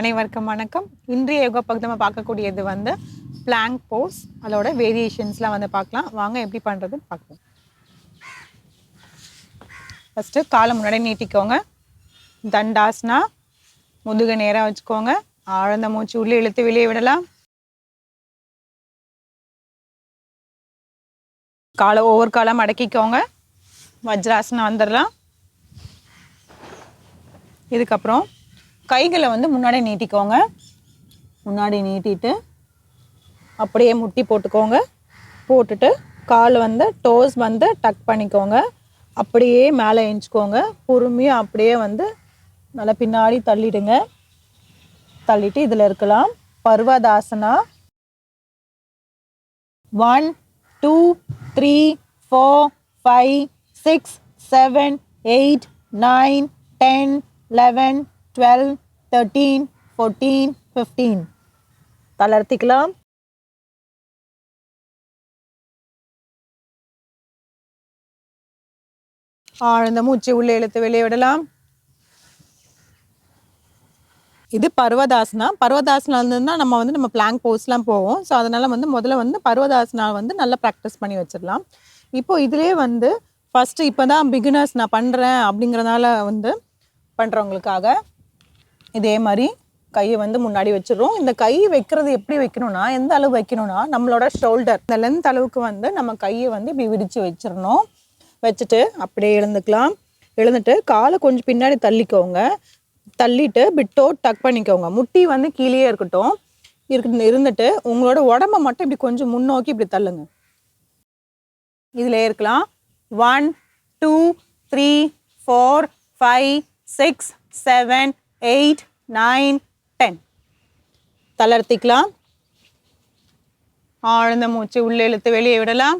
அனைவருக்கும் வணக்கம். இன்றைய யோகா பகுதி நம்ம பார்க்கக்கூடியது வந்து பிளாங்க் போஸ் அதோட வேரியேஷன்ஸ்லாம் வந்து பார்க்கலாம். வாங்க எப்படி பண்ணுறதுன்னு பார்க்கலாம். ஃபஸ்ட்டு காலை முன்னாடி நீட்டிக்கோங்க. தண்டாஸ்னா முதுக நேராக வச்சுக்கோங்க. ஆழ்ந்த மூச்சு உள்ளே இழுத்து வெளியே விடலாம். காலை ஒவ்வொரு காலம் அடக்கிக்கோங்க. வஜ்ராசனம் வந்துடலாம். இதுக்கப்புறம் கைகளை வந்து முன்னாடி நீட்டிக்கோங்க. முன்னாடி நீட்டிட்டு அப்படியே முட்டி போட்டுக்கோங்க. போட்டுட்டு கால் வந்து டோஸ் வந்து டக் பண்ணிக்கோங்க. அப்படியே மேலே எஞ்சிக்கோங்க பொறுமையாக அப்படியே வந்து நல்லா பின்னாடி தள்ளிடுங்க. தள்ளிட்டு இதில் இருக்கலாம். Parvatasana. One two three four five six seven eight nine ten eleven twelve thirteen fourteen fifteen தளர்த்திக்கலாம் ஆழ்ந்த மூச்சு உள்ளே இழுத்து வெளியே விடலாம் இது பர்வதாசனா பர்வதாசனா தான் நம்ம வந்து நம்ம பிளாங்க் போஸ்லாம் போவோம் ஸோ அதனால வந்து முதல்ல வந்து பர்வதாசனா வந்து நல்லா ப்ராக்டிஸ் பண்ணி வச்சிடலாம் இப்போ இதுலேயே வந்து ஃபஸ்ட்டு இப்போ தான் பிகினர்ஸ் நான் பண்ணுறேன் அப்படிங்கிறனால வந்து பண்ணுறவங்களுக்காக இதே மாதிரி கையை வந்து முன்னாடி வச்சிடுறோம். இந்த கை வைக்கிறது எப்படி வைக்கணும்னா எந்த அளவு வைக்கணும்னா நம்மளோட ஷோல்டர் இந்த லென்த் அளவுக்கு வந்து நம்ம கையை வந்து இப்படி விரித்து வச்சிடணும். வச்சுட்டு அப்படியே எழுந்துக்கலாம். எழுந்துட்டு காலை கொஞ்சம் பின்னாடி தள்ளிக்கோங்க. தள்ளிட்டு பிட்டோ டக் பண்ணிக்கோங்க. முட்டி வந்து கீழே இருக்கட்டும். இருக்கு இருந்துட்டு உங்களோட உடம்ப மட்டும் இப்படி கொஞ்சம் முன்னோக்கி இப்படி தள்ளுங்க. இதில் இருக்கலாம். One two three four five six seven eight nine ten. தளர்த்திக்கலாம். ஆழ்ந்த மூச்சு உள்ளே இழுத்து வெளியே விடலாம்.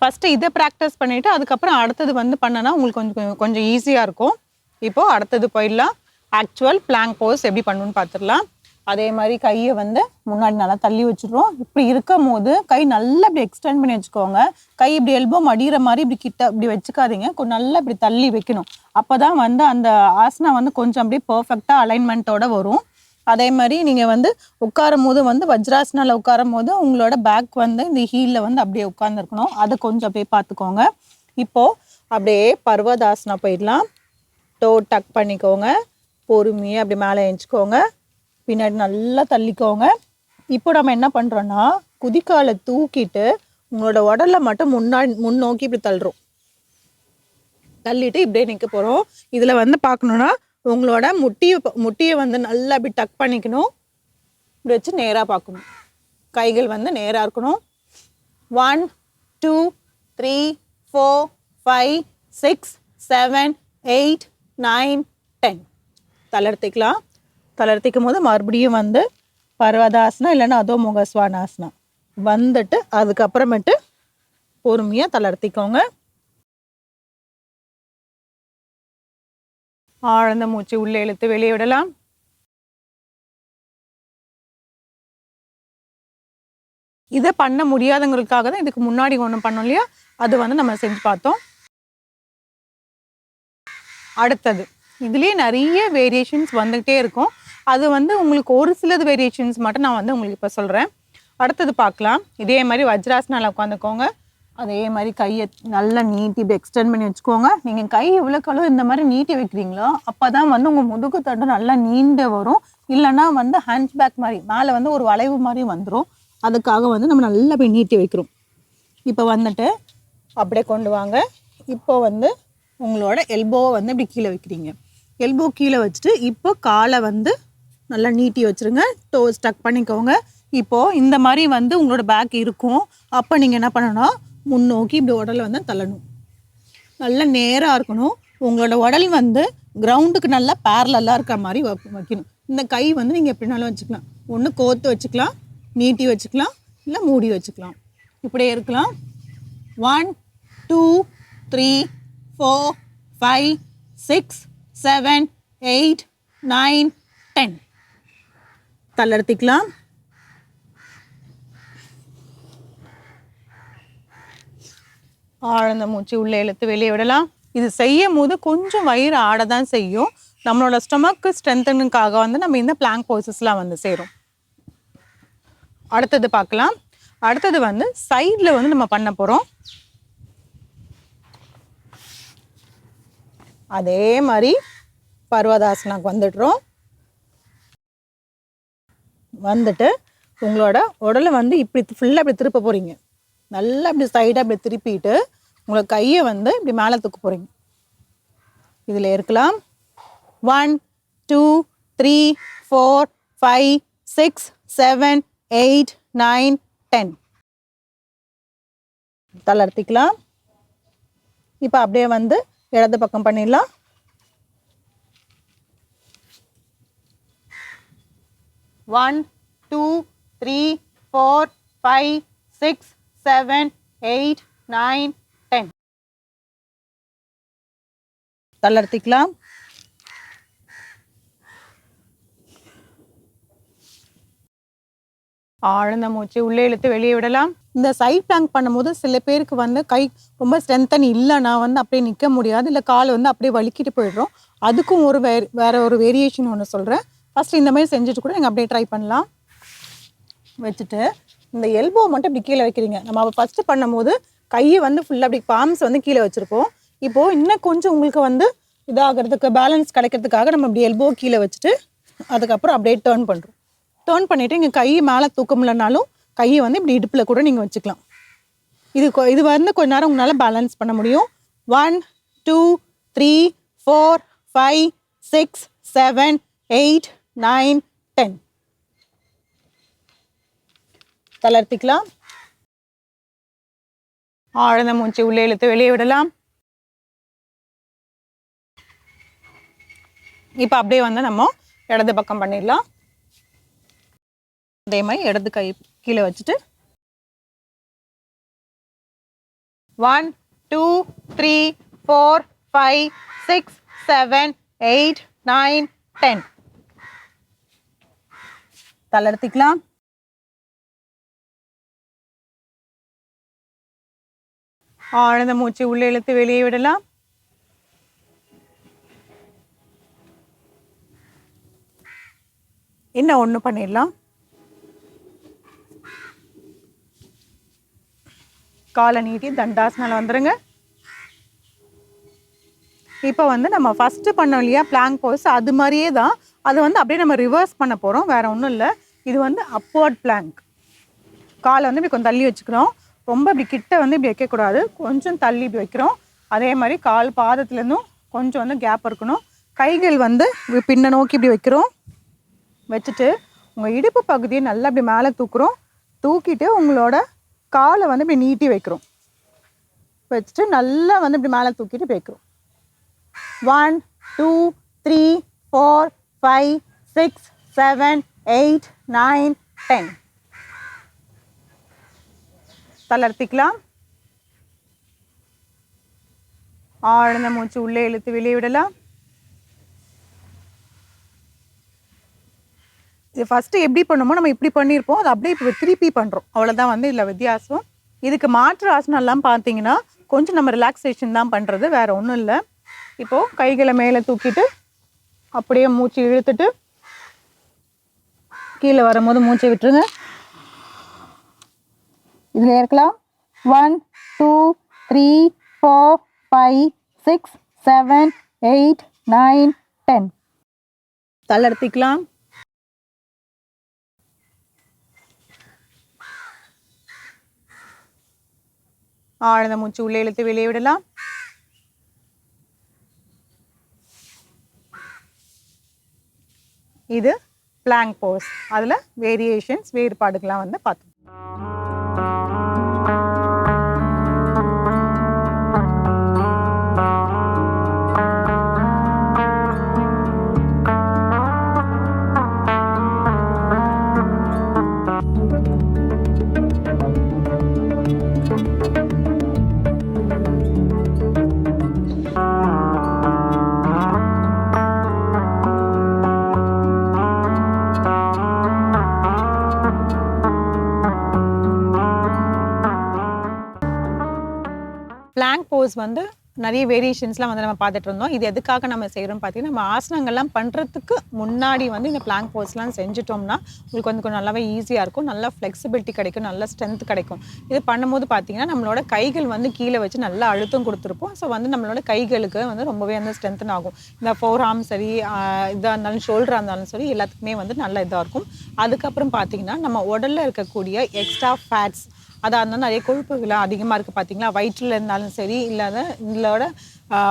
ஃபஸ்ட்டு இதை ப்ராக்டிஸ் பண்ணிவிட்டு அதுக்கப்புறம் அடுத்தது வந்து பண்ணனா உங்களுக்கு கொஞ்சம் கொஞ்சம் ஈஸியாக இருக்கும். இப்போது அடுத்தது போயிடலாம். ஆக்சுவல் பிளாங்க் போஸ் எப்படி பண்ணணுன்னு பார்த்துடலாம். அதே மாதிரி கையை வந்து முன்னாடி நல்லா தள்ளி வச்சுடுறோம். இப்படி இருக்கும் போது கை நல்லா இப்படி எக்ஸ்டெண்ட் பண்ணி வச்சுக்கோங்க. கை இப்படி எல்போ மடிகிற மாதிரி இப்படி கிட்ட இப்படி வச்சுக்காதீங்க. கொஞ்சம் நல்லா இப்படி தள்ளி வைக்கணும். அப்போ தான் வந்து அந்த ஆசனா வந்து கொஞ்சம் அப்படியே பர்ஃபெக்டாக அலைன்மெண்ட்டோட வரும். அதே மாதிரி நீங்கள் வந்து உட்காரும் போது வந்து வஜ்ராசனால உட்காரும் போது உங்களோட பேக் வந்து இந்த ஹீலில் வந்து அப்படியே உட்காந்துருக்கணும் அதை கொஞ்சம் அப்படியே பார்த்துக்கோங்க. இப்போது அப்படியே பர்வதாசனா போயிடலாம். டோ டக் பண்ணிக்கோங்க. பொறுமையாக அப்படி மேலே எழுச்சிக்கோங்க பின்னாடி நல்லா தள்ளிக்கோங்க. இப்போ நம்ம என்ன பண்ணுறோன்னா குதிக்காலை தூக்கிட்டு உங்களோட உடல்ல மட்டும் முன்னாடி முன்னோக்கி இப்படி தள்ளுறோம். தள்ளிட்டு இப்படியே நிற்க போகிறோம் இதில் வந்து பார்க்கணுன்னா உங்களோட முட்டியை முட்டியை வந்து நல்லா இப்படி டக் பண்ணிக்கணும். இப்படி வச்சு நேராக பார்க்கணும். கைகள் வந்து நேராக இருக்கணும். One two three four five six seven eight nine ten தளர்த்திக்கலாம் தளர்த்திக்கும் போது மறுபடியும் வந்து பர்வதாசனா இல்லைன்னா அதோ முகஸ்வானாசனா. வந்துட்டு அதுக்கப்புறமேட்டு பொறுமையாக தளர்த்திக்கோங்க. ஆழ்ந்த மூச்சு உள்ளே இழுத்து வெளியே விடலாம். இதை பண்ண முடியாதவங்களுக்காக தான் இதுக்கு முன்னாடி ஒன்று பண்ணோம் இல்லையா? அது வந்து நம்ம செஞ்சு பார்த்தோம். அடுத்தது. இதுலேயே நிறைய வேரியேஷன்ஸ் வந்துகிட்டே இருக்கும். அது வந்து உங்களுக்கு ஒரு சிலது வேரியேஷன்ஸ் மட்டும் நான் வந்து உங்களுக்கு இப்போ சொல்கிறேன் அடுத்தது பார்க்கலாம். இதே மாதிரி வஜ்ராசனால் உட்காந்துக்கோங்க. அதே மாதிரி கையை நல்லா நீட்டி இப்படி எக்ஸ்டெண்ட் பண்ணி வச்சுக்கோங்க. நீங்கள் கை எவ்வளோக்களோ இந்த மாதிரி நீட்டி வைக்கிறீங்களோ அப்போ தான் வந்து உங்கள் முதுகு தண்டு நல்லா நீண்டு வரும். இல்லைன்னா வந்து ஹேண்ட் பேக் மாதிரி மேலே வந்து ஒரு வளைவு மாதிரி வந்துடும் அதுக்காக வந்து நம்ம நல்லா போய் நீட்டி வைக்கிறோம். இப்போ வந்துட்டு அப்படியே கொண்டு வாங்க. இப்போ வந்து உங்களோட எல்போவை வந்து இப்படி கீழே வைக்கிறீங்க. எல்போ கீழே வச்சுட்டு இப்போ காலை வந்து நல்லா நீட்டி வச்சுருங்க. டோ ஸ்டக் பண்ணிக்கோங்க. இப்போது இந்த மாதிரி வந்து உங்களோட பேக் இருக்கும். அப்போ நீங்கள் என்ன பண்ணணும்னா முன்னோக்கி இப்படி உடலை வந்து தள்ளணும். நல்லா நேராக இருக்கணும். உங்களோட உடல் வந்து கிரவுண்டுக்கு நல்லா பேரலெல்லாம் இருக்கிற மாதிரி வைக்கணும். இந்த கை வந்து நீங்கள் எப்படினாலும் வச்சுக்கலாம். ஒன்று கோத்து வச்சுக்கலாம் நீட்டி வச்சுக்கலாம் இல்லை மூடி வச்சுக்கலாம். இப்படியே இருக்கலாம். One two three four five six seven eight nine ten தளர்த்திக்கலாம் ஆழ்ந்த மூச்சு உள்ளே இழுத்து வெளியே விடலாம். இது செய்யும் போது கொஞ்சம் வயிறு ஆட தான் செய்யும். நம்மளோட ஸ்டொமக்கு ஸ்ட்ரென்தனுக்காக வந்து நம்ம இந்த பிளாங்க் போசஸ்லாம் வந்து சேரும். அடுத்தது பார்க்கலாம். அடுத்தது வந்து சைடில் வந்து நம்ம பண்ண போகிறோம் அதே மாதிரி பர்வதாசனாக்கு வந்துடுறோம். வந்துட்டு உங்களோட உடலை வந்து இப்படி ஃபுல்லாக இப்படி திருப்ப போகிறீங்க நல்லா இப்படி சைடாக இப்படி திருப்பிட்டு உங்களோட கையை வந்து இப்படி மேலே தூக்க போகிறீங்க இதில் இருக்கலாம். One two three four five six seven eight nine ten தளர்த்திக்கலாம் இப்போ அப்படியே வந்து இடது பக்கம் பண்ணிடலாம். One two three four five six seven eight nine ten தளர்த்திக்கலாம் ஆழ்ந்த மூச்சு உள்ளே இழுத்து வெளியே விடலாம். இந்த சைட் பிளாங்க் பண்ணும்போது சில பேருக்கு வந்து கை ரொம்ப ஸ்ட்ரென்தன் இல்லைன்னா வந்து அப்படியே நிற்க முடியாது. இல்லை கால் வந்து அப்படியே வலிக்கிட்டு போயிடுறோம். அதுக்கும் ஒரு வேற வேற ஒரு வேரியேஷன் ஒன்று சொல்கிறேன் ஃபஸ்ட்டு இந்த மாதிரி செஞ்சுட்டு கூட நீங்கள் அப்படியே ட்ரை பண்ணலாம். வச்சுட்டு இந்த எல்போ மட்டும் இப்படி கீழே வைக்கிறீங்க. நம்ம ஃபஸ்ட்டு பண்ணும்போது கையை வந்து ஃபுல்லாக அப்படி பாம்ஸ் வந்து கீழே வச்சுருப்போம். இப்போது இன்னும் கொஞ்சம் உங்களுக்கு வந்து இதாகிறதுக்கு பேலன்ஸ் கிடைக்கிறதுக்காக நம்ம இப்படி எல்போ கீழே வச்சுட்டு அதுக்கப்புறம் அப்படியே டேர்ன் பண்ணுறோம் டேர்ன் பண்ணிவிட்டு இங்கே கை மேலே தூக்க முடியலனாலும் கையை வந்து இப்படி இடுப்பில் கூட நீங்கள் வச்சுக்கலாம். இது கொ- இது வந்து கொஞ்ச நேரம் உங்களால் பேலன்ஸ் பண்ண முடியும். One two three four five six seven eight nine ten. தளர்த்திக்கலாம். ஆழ்ந்த மூச்சு உள்ளே இழுத்து வெளியே விடலாம். இப்போ அப்படியே வந்து நம்ம இடது பக்கம் பண்ணிடலாம். அதே மாதிரி இடது கை கீழே வச்சுட்டு. One two three four five six seven eight nine ten தளர்த்திக்கலாம். ஆழ்ந்த மூச்சு உள்ளே இழுத்து வெளியே விடலாம். இன்னும் ஒன்று பண்ணிடலாம்? காலை நீட்டி தண்டாசனால வந்துருங்க. இப்போ வந்து நம்ம ஃபஸ்ட்டு பண்ணோம் இல்லையா? பிளாங்க் போஸ் அது மாதிரியே தான் அது வந்து அப்படியே நம்ம ரிவர்ஸ் பண்ண போகிறோம் வேறு ஒன்றும் இல்லை. இது வந்து அப்போர்ட் பிளாங்க் காலை வந்து இப்படி கொஞ்சம் தள்ளி வச்சுக்கிறோம். ரொம்ப இப்படி கிட்ட வந்து இப்படி வைக்கக்கூடாது கொஞ்சம் தள்ளி இப்படி வைக்கிறோம். அதே மாதிரி கால் பாதத்துலேருந்தும் கொஞ்சம் வந்து கேப் இருக்கணும். கைகள் வந்து பின்ன நோக்கி இப்படி வைக்கிறோம். வச்சுட்டு உங்கள் இடுப்பு பகுதியை நல்லா இப்படி மேலே தூக்குறோம். தூக்கிட்டு உங்களோட காலை வந்து இப்படி நீட்டி வைக்கிறோம். வச்சுட்டு நல்லா வந்து இப்படி மேலே தூக்கிட்டு வைக்கிறோம். One two three four five six seven eight nine ten தளர்த்திக்கலாம். ஆழ்ந்த மூச்சு உள்ளே இழுத்து வெளியே விடலாம். இது ஃபஸ்ட்டு எப்படி பண்ணுமோ நம்ம இப்படி பண்ணியிருப்போம். அது அப்படியே இப்போ திருப்பி பண்ணுறோம் அவ்வளோதான் வந்து இதில் வித்தியாசம். இதுக்கு மாற்று ஆசனம்லாம் பார்த்தீங்கன்னா கொஞ்சம் நம்ம ரிலாக்ஸேஷன் தான் பண்ணுறது வேறு ஒன்றும் இல்லை. இப்போது கைகளை மேலே தூக்கிட்டு அப்படியே மூச்சு இழுத்துட்டு கீழே வரும்போது மூச்சை விட்டுருங்க. இதில் இருக்கலாம் one two three four five six seven eight nine ten தளர்த்திக்கலாம் ஆழ்ந்த மூச்சு உள்ளே இழுத்து வெளியே விடலாம். இது பிளாங்க் போஸ் அதில் வேரியேஷன்ஸ் வேறுபாடுகள்லாம் வந்து பார்த்தோம் பிளாங்க் போஸ் வந்து நிறைய வேரியேஷன்ஸ்லாம் வந்து நம்ம பார்த்துட்டு இருந்தோம். இது எதுக்காக நம்ம செய்கிறோம் பார்த்தீங்கன்னா நம்ம ஆசனங்கள்லாம் பண்ணுறதுக்கு முன்னாடி வந்து இந்த பிளாங்க் போஸ்லாம் செஞ்சுட்டோம்னா உங்களுக்கு வந்து கொஞ்சம் நல்லாவே ஈஸியாக இருக்கும். நல்லா ஃப்ளெக்சிபிலிட்டி கிடைக்கும் நல்ல ஸ்ட்ரென்த் கிடைக்கும். இது பண்ணும்போது பார்த்தீங்கன்னா நம்மளோட கைகள் வந்து கீழே வச்சு நல்லா அழுத்தம் கொடுத்துருப்போம். ஸோ வந்து நம்மளோட கைகளுக்கு வந்து ரொம்பவே வந்து ஸ்ட்ரென்த்தன் ஆகும். இந்த ஃபோர் ஆர்ம் சரி இதாக இருந்தாலும் ஷோல்டராக இருந்தாலும் சரி எல்லாத்துக்குமே வந்து நல்ல இதாக இருக்கும். அதுக்கப்புறம் பார்த்தீங்கன்னா நம்ம உடலில் இருக்கக்கூடிய எக்ஸ்ட்ரா ஃபேட்ஸ் அதாக இருந்தாலும் நிறைய கொழுப்புகள் அதிகமாக இருக்குது பார்த்தீங்களா வயிற்றில் இருந்தாலும் சரி இல்லாத இதோட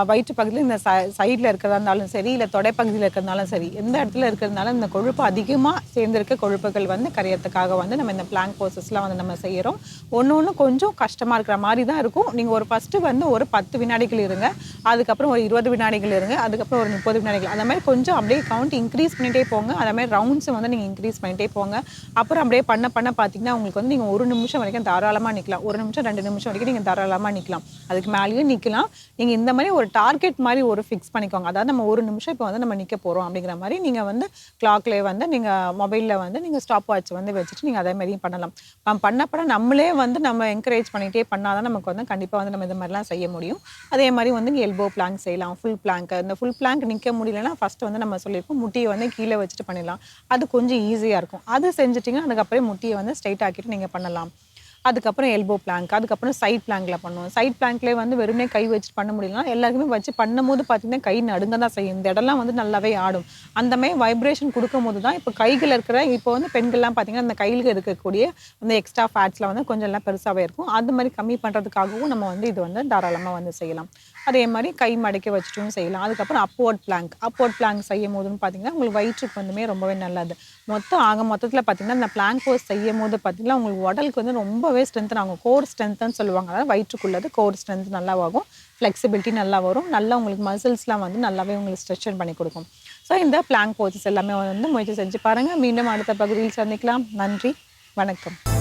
வயிற்று பகுதியில் இந்த சைடில் இருக்கிறதா இருந்தாலும் சரி இல்லை தொடைப்பகுதியில் இருக்கிறதுனாலும் சரி எந்த இடத்துல இருக்கிறதுனால இந்த கொழுப்பு அதிகமாக சேர்ந்திருக்க கொழுப்புகள் வந்து கரையறதுக்காக வந்து நம்ம இந்த பிளாங்க் ப்ரோசஸ்லாம் வந்து நம்ம செய்கிறோம் ஒன்று ஒன்று கொஞ்சம் கஷ்டமாக இருக்கிற மாதிரி தான் இருக்கும். நீங்கள் ஒரு ஃபஸ்ட்டு வந்து ஒரு பத்து வினாடிகள் இருங்க அதுக்கப்புறம் ஒரு இருபது வினாடிகள் இருங்க அதுக்கப்புறம் ஒரு முப்பது வினாடிகள். அந்த மாதிரி கொஞ்சம் அப்படியே கவுண்ட் இன்க்ரீஸ் பண்ணிகிட்டே போங்க. அதே மாதிரி வந்து நீங்கள் இன்க்ரீஸ் பண்ணிட்டே போங்க. அப்புறம் அப்படியே பண்ண பண்ண பார்த்தீங்கன்னா உங்களுக்கு வந்து நீங்கள் ஒரு நிமிஷம் வரைக்கும் தாராளமாக நிற்கலாம் ஒரு நிமிஷம் ரெண்டு நிமிஷம் வரைக்கும் நீங்கள் தாராளமாக நிற்கலாம் அதுக்கு மேலேயும் நிற்கலாம் நீங்கள் இந்த மாதிரி ஒரு டார்கெட் மாதிரி ஒரு ஃபிக்ஸ் பண்ணிக்கோங்க. அதாவது நம்ம ஒரு நிமிஷம் இப்போ வந்து நம்ம நிற்க போகிறோம் அப்படிங்கிற மாதிரி நீங்கள் வந்து கிளாக்லேயே வந்து நீங்கள் மொபைலில் வந்து நீங்கள் ஸ்டாப் வாட்ச் வந்து வச்சுட்டு நீங்கள் அதே மாதிரியும் பண்ணலாம். நம்ம பண்ணப்பட நம்மளே வந்து நம்ம என்கரேஜ் பண்ணிகிட்டே பண்ணால் தான் நமக்கு வந்து கண்டிப்பாக வந்து நம்ம இது மாதிரிலாம் செய்ய முடியும். அதே மாதிரி வந்து எல்போ பிளாங்க் செய்யலாம் ஃபுல் பிளாங்க் இந்த ஃபுல் பிளாங்க் நிற்க முடியலன்னா ஃபஸ்ட்டு வந்து நம்ம சொல்லியிருப்போம் முட்டியை வந்து கீழே வச்சுட்டு பண்ணிடலாம். அது கொஞ்சம் ஈஸியாக இருக்கும். அது செஞ்சுட்டிங்கன்னா அதுக்கப்புறம் முட்டியை வந்து ஸ்ட்ரைட் ஆக்கிட்டு நீங்கள் பண்ணலாம். அதுக்கப்புறம் எல்போ பிளாங்க் அதுக்கப்புறம் சைட் பிளாங்கில் பண்ணுவோம். சைட் பிளாங்க்லேயே வந்து வெறுமனே கை வச்சு பண்ண முடியலாம் எல்லாருக்குமே வச்சு பண்ணும்போது பார்த்தீங்கன்னா கை நடுங்க தான் செய்யும். இந்த இடம்லாம் வந்து நல்லாவே ஆடும். அந்த மாதிரி வைப்ரேஷன் கொடுக்கும் போது தான் இப்போ கைகள் இருக்கிற இப்போ வந்து பெண்கள்லாம் பார்த்தீங்கன்னா அந்த கையில் இருக்கக்கூடிய அந்த எக்ஸ்ட்ரா ஃபேட்ஸில் வந்து கொஞ்சம் எல்லாம் பெருசாகவே இருக்கும். அது மாதிரி கம்மி பண்ணுறதுக்காகவும் நம்ம வந்து இது வந்து தாராளமாக வந்து செய்யலாம். அதே மாதிரி கை மடக்கி வச்சுட்டும் செய்யலாம். அதுக்கப்புறம் அப்போர்ட் பிளாங்க் அப்போர்ட் பிளாங்க் செய்யும் போதுன்னு பார்த்தீங்கன்னா உங்களுக்கு வயிற்றுக்கு வந்துமே ரொம்பவே நல்லது. மொத்தம் ஆக மொத்தத்தில் பார்த்தீங்கன்னா இந்த பிளாங்க் போஸ் செய்யும் போது பார்த்தீங்கன்னா உங்களுக்கு உடலுக்கு வந்து ரொம்பவே ஸ்ட்ரென்த்தன் ஆகும். கோர் ஸ்ட்ரென்த்னு சொல்லுவாங்க. அதாவது வயிற்றுக்குள்ளது கோர் ஸ்ட்ரென்த் நல்லா ஆகும். ஃப்ளெக்சிபிலிட்டி நல்லா வரும். நல்லா உங்களுக்கு மசில்ஸ்லாம் வந்து நல்லாவே உங்களுக்கு ஸ்ட்ரெச்சன் பண்ணி கொடுக்கும். ஸோ இந்த பிளாங்க் போசஸ் எல்லாமே வந்து முயற்சி செஞ்சு பாருங்கள் மீண்டும் அடுத்த பகுதியில் சந்திக்கலாம். நன்றி. வணக்கம்.